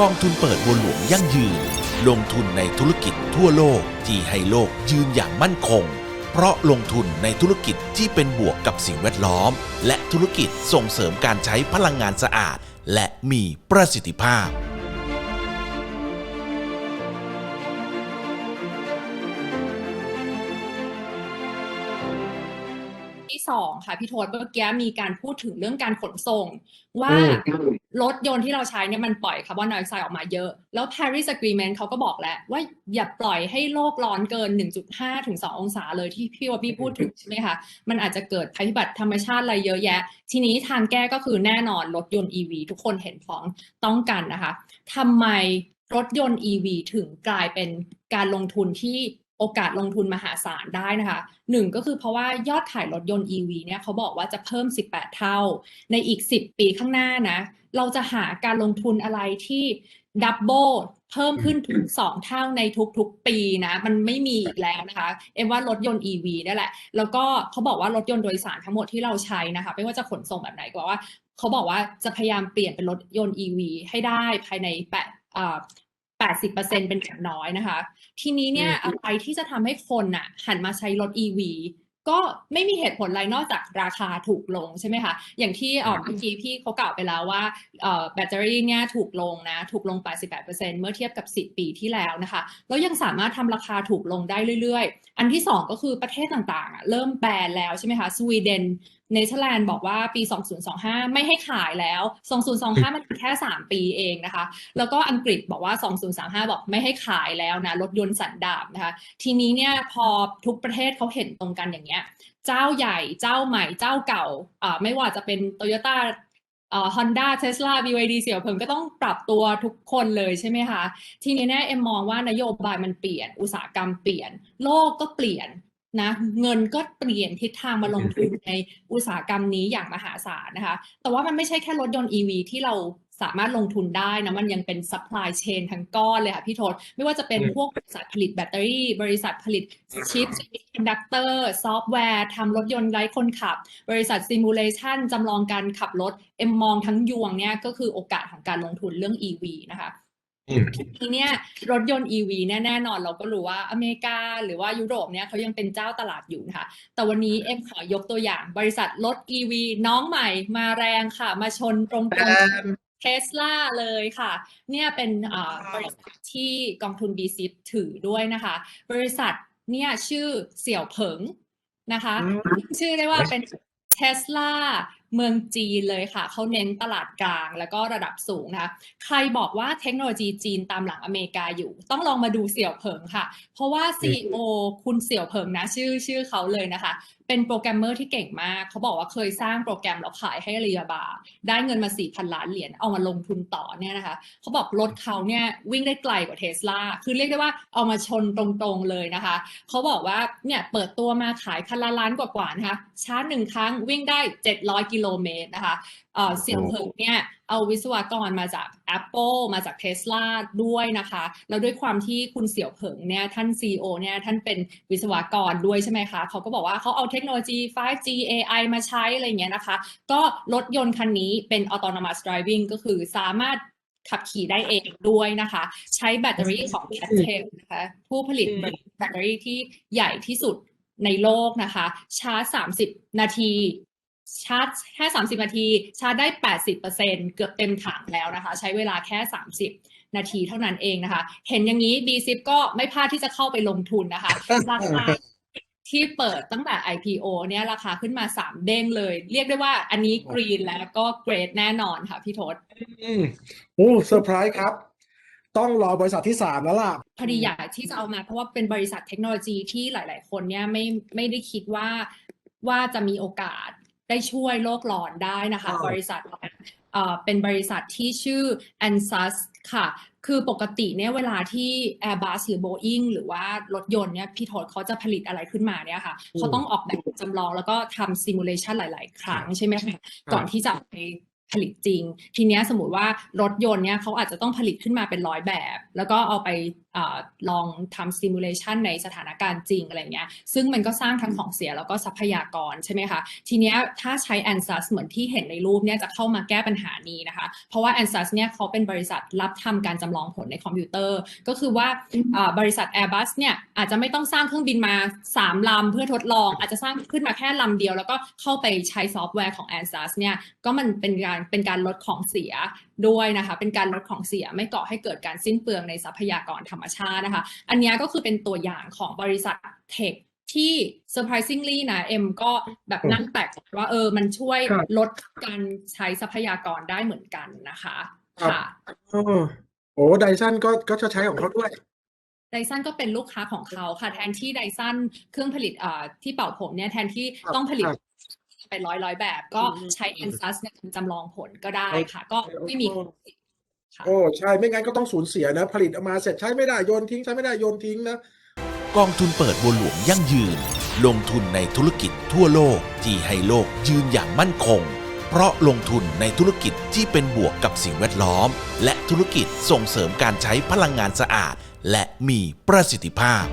กองทุนเปิดบัวหลวงยั่งยืน ลงทุนในธุรกิจทั่วโลกที่ให้โลกยืนอย่างมั่นคง เพราะลงทุนในธุรกิจที่เป็นบวกกับสิ่งแวดล้อม และธุรกิจส่งเสริมการใช้พลังงานสะอาด และมีประสิทธิภาพ ที่สองค่ะพี่โทษเมื่อกี้มีการพูดถึงเรื่องการขนส่ง ว่าอืมรถยนต์ที่เราใช้เนี่ยมันปล่อยคาร์บอนไดออกไซด์ออกมาเยอะ แล้ว Paris Agreement เขาก็บอกแล้ว ว่าอย่าปล่อยให้โลกร้อนเกิน 1.5 ถึง 2 องศาเลยที่พี่วอบบี้พูดถึงใช่ไหมคะมันอาจจะเกิดภัยพิบัติธรรมชาติอะไรเยอะแยะ ทีนี้ทางแก้ก็คือแน่นอนรถยนต์ EV ทุกคนเห็นพ้องต้องกันนะคะทำไมรถยนต์ EV ถึงกลายเป็นการลงทุนที่ โอกาสลงทุนมหาศาลได้นะคะหนึ่งก็คือเพราะว่ายอดขายรถยนต์ EV เนี่ยเขาบอกว่าจะเพิ่ม 18 เท่า ในอีก 10 ปีข้างหน้านะ เราจะหาการลงทุนอะไรที่ดับเบิลเพิ่มขึ้นถึง 2 เท่าในทุกๆปีนะ มันไม่มีอีกแล้วนะคะ เอ็มว่ารถยนต์ EV นั่นแหละ แล้วก็เขาบอกว่ารถยนต์โดยสารทั้งหมดที่เราใช้นะคะ ไม่ว่าจะขนส่งแบบไหนก็ว่า เขาบอกว่าจะพยายามเปลี่ยนเป็นรถยนต์ EV ให้ได้ภายในแปดอ่า 80%เป็นอย่างน้อยนะคะ ทีนี้เนี่ยอะไรที่จะทำให้คนน่ะหันมาใช้รถ EV ก็ไม่มีเหตุผลอะไรนอกจากราคาถูกลงใช่ไหมคะ อย่างที่เอ่อเมื่อกี้พี่เขากล่าวไปแล้วว่าเอ่อแบตเตอรี่เนี่ยถูกลงนะ ถูกลง 88%เมื่อเทียบกับ 10 ปีที่แล้วนะคะ แล้วยังสามารถทำราคาถูกลงได้เรื่อยๆ อันที่สองก็คือประเทศต่างๆอะเริ่มแบนแล้วใช่ไหมคะ สวีเดน เนเธอร์แลนด์บอกว่าปี 2025 ไม่ให้ขายแล้ว 2025 มันแค่ 3 ปีเองนะคะ แล้วก็อังกฤษบอกว่า 2035 บอกไม่ให้ขายแล้วนะรถยนต์สันดาปนะคะ ทีนี้เนี่ยพอทุกประเทศเขาเห็นตรงกันอย่างเงี้ย เจ้าใหญ่เจ้าใหม่เจ้าเก่าอ่าไม่ว่าจะเป็น Toyota เอ่อ Honda Tesla BYD เสี่ยวเผิงก็ต้องปรับตัวทุกคนเลยใช่ไหมคะ ทีนี้เนี่ยเอ็มมองว่านโยบายมันเปลี่ยน อุตสาหกรรมเปลี่ยน โลกก็เปลี่ยน นะเงินก็เปลี่ยนทิศทางมาลงทุนในอุตสาหกรรมนี้อย่างมหาศาลนะคะ แต่ว่ามันไม่ใช่แค่รถยนต์ EV ที่เราสามารถลงทุนได้นะ มันยังเป็น supply chain ทั้งก้อนเลยค่ะพี่โทษไม่ว่าจะเป็นอืมพวกบริษัทผลิตแบตเตอรี่ บริษัทผลิตชิปคอนดักเตอร์ ซอฟต์แวร์ทำรถยนต์ไร้คนขับ บริษัทซิมูเลชันจำลองการขับรถ เอ็มมองทั้งยวงเนี่ยก็คือโอกาสของการลงทุนเรื่อง EV นะคะอืม ทีเนี้ยรถยนต์ EV เนี่ยแน่นอนเราก็รู้ว่าอเมริกาหรือว่ายุโรปเนี่ยเขายังเป็นเจ้าตลาดอยู่นะคะแต่วันนี้เอ็มขอยกตัวอย่าง บริษัทรถ EV น้องใหม่มาแรงค่ะ มาชนตรงๆเทสลาเลยค่ะ เนี่ยเป็นอ่าบริษัทที่กองทุน b ีถือด้วยนะคะ บริษัทเนี่ยชื่อเสี่ยวเผิงนะคะ ชื่อได้ว่าเป็นเทสลา เมืองจีนเลยค่ะ เขาเน้นตลาดกลางแล้วก็ระดับสูงนะคะ ใครบอกว่าเทคโนโลยีจีนตามหลังอเมริกาอยู่ ต้องลองมาดูเสี่ยวเผิงค่ะ เพราะว่า CEO คุณเสี่ยวเผิงนะชื่อชื่อเขาเลยนะคะ เป็นโปรแกรมเมอร์ที่เก่งมาก เขาบอกว่าเคยสร้างโปรแกรมแล้วขายให้อาลีบาบา ได้เงินมา 4,000 ล้านเหรียญเอามาลงทุนต่อเนี่ยนะคะ เขาบอกรถเขาเนี่ยวิ่งได้ไกลกว่าเทสลาคือเรียกได้ว่าเอามาชนตรงๆเลยนะคะ เขาบอกว่าเนี่ยเปิดตัวมาขายคันละล้านกว่าๆนะคะชาร์จหนึ่งครั้งวิ่งได้ 700กิโลเมตรนะคะเอ่อเสี่ยวเผิงเนี่ยเอาวิศวกรมาจาก Apple มาจาก Tesla ด้วยนะคะ แล้วด้วยความที่คุณเสี่ยวเผิงเนี่ยท่าน CEO เนี่ยท่านเป็นวิศวกรด้วยใช่ไหมคะเขาก็บอกว่าเขาเอาเทคโนโลยี 5G AI มาใช้อะไรอย่างเงี้ยนะคะ ก็รถยนต์คันนี้เป็น autonomous driving ก็คือสามารถขับขี่ได้เองด้วยนะคะ ใช้แบตเตอรี่ของ c a t e l นะคะ ผู้ผลิตแบตเตอรี่ที่ใหญ่ที่สุดในโลกนะคะ ชาร์จ 30 นาที ชาร์จแค่ 30 นาที ชาร์จได้ 80%เกือบเต็มถังแล้วนะคะ ใช้เวลาแค่ 30 นาทีเท่านั้นเองนะคะ เห็นอย่างนี้ B10 ก็ไม่พลาดที่จะเข้าไปลงทุนนะคะราคาที่เปิดตั้งแต่ IPO เนี่ยราคาขึ้นมา 3 เด้งเลย เรียกได้ว่าอันนี้กรีนแล้วก็เกรดแน่นอนค่ะพี่ทศอืมโอ้เซอร์ไพรส์ครับ ต้องรอบริษัทที่สามแล้วล่ะ พอดีอยากที่จะเอามาเพราะว่าเป็นบริษัทเทคโนโลยีที่หลาย ๆ คนเนี่ยไม่ไม่ได้คิดว่าว่าจะมีโอกาส ได้ช่วยโลกร้อนได้นะคะอ่าบริษัทเอ่อเป็นบริษัทที่ชื่อ ANSUS ค่ะ คือปกติเนี่ยเวลาที่ Airbus หรือ Boeing หรือว่ารถยนต์เนี่ยพี่โทษเขาจะผลิตอะไรขึ้นมาเนี่ยค่ะ เขาต้องออกแบบจำลองแล้วก็ทำซิมูเลชันหลาย ๆ ครั้งใช่ไหมคะก่อนที่จะไป ผลิตจริง ทีนี้สมมติว่ารถยนต์เนี่ยเขาอาจจะต้องผลิตขึ้นมาเป็นร้อยแบบ แล้วก็เอาไปอลองทำ simulation ในสถานการณ์จริงอะไรเงี้ย ซึ่งมันก็สร้างทั้งของเสียแล้วก็ทรัพยากรใช่ไหมคะ ทีเนี้ยถ้าใช้ ANSYS เหมือนที่เห็นในรูปเนี่ยจะเข้ามาแก้ปัญหานี้นะคะ เพราะว่า ANSYS เนี่ยเขาเป็นบริษัทรับทำการจำลองผลในคอมพิวเตอร์ ก็คือว่าบริษัท Airbus เนี่ยอาจจะไม่ต้องสร้างเครื่องบินมา 3ลำเพื่อทดลอง อาจจะสร้างขึ้นมาแค่ลำเดียว แล้วก็เข้าไปใช้ซอฟต์แวร์ของ ANSYS เนี่ยก็มันเป็นการเป็นการลดของเสียด้วยนะคะ เป็นการลดของเสียไม่ก่อให้เกิดการสิ้นเปลืองในทรัพยากรธรรมชาตินะคะ อันเนี้ยก็คือเป็นตัวอย่างของบริษัทเทคที่ surprisingly นะเอ็มก็แบบนั่งแตกว่าเออมันช่วยครับลดการใช้ทรัพยากรได้เหมือนกันนะคะครับค่ะโอ้โอ้ไดสันก็ก็จะใช้ของเขาด้วยไดซันก็เป็นลูกค้าของเขาค่ะ แทนที่ไดซันเครื่องผลิตอ่าที่เป่าผมเนี่ยแทนที่ครับต้องผลิตครับ เป็นร้อยร้อยๆแบบ ก็อืมใช้ a n s u s ในการจำลองผลก็ได้ค่ะโอเคก็ไม่มีโอ้ค่ะโอ้ใช่ไม่งั้นก็ต้องสูญเสียนะ ผลิตออกมาเสร็จใช้ไม่ได้โยนทิ้งใช้ไม่ได้โยนทิ้งนะกองทุนเปิดบัวหลวงยั่งยืน ลงทุนในธุรกิจทั่วโลกที่ให้โลกยืนอย่างมั่นคง เพราะลงทุนในธุรกิจที่เป็นบวกกับสิ่งแวดล้อม และธุรกิจส่งเสริมการใช้พลังงานสะอาด และมีประสิทธิภาพ